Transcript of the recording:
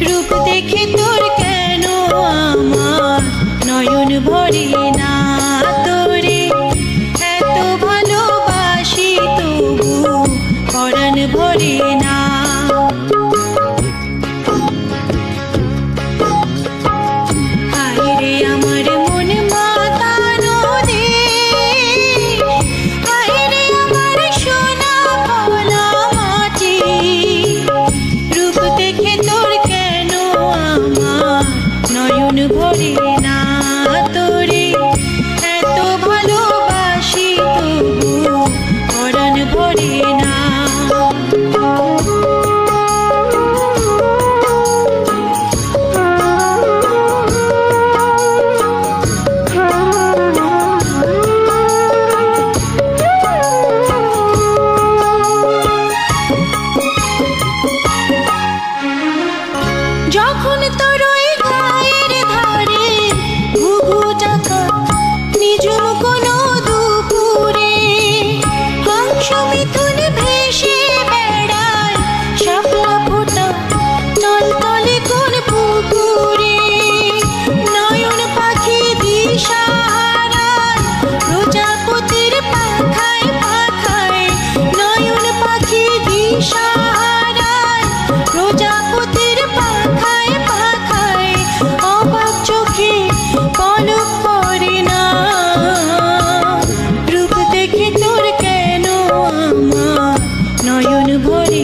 রূপ দেখে তোর কেন আমার নয়ন ভরে না? যখন তোর Hari